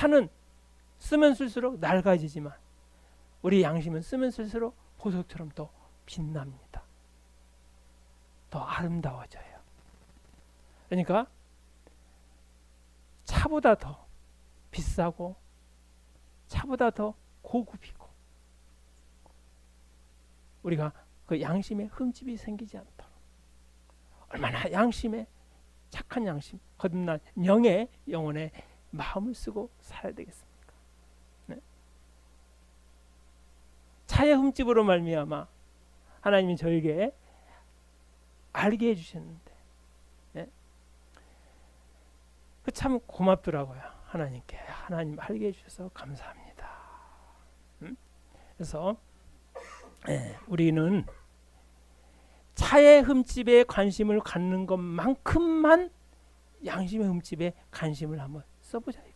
차는 쓰면 쓸수록 낡아지지만 우리 양심은 쓰면 쓸수록 보석처럼 더 빛납니다. 더 아름다워져요. 그러니까 차보다 더 비싸고 차보다 더 고급이고 우리가 그 양심에 흠집이 생기지 않도록 얼마나 양심에 착한 양심 거듭난 영의 영혼의 마음을 쓰고 살아야 되겠습니까? 네. 차의 흠집으로 말미암아 하나님이 저에게 알게 해주셨는데 네. 그참 고맙더라고요 하나님께 하나님 알게 해주셔서 감사합니다. 음? 그래서 예, 우리는 차의 흠집에 관심을 갖는 것만큼만 양심의 흠집에 관심을 한번 So, pues ahí.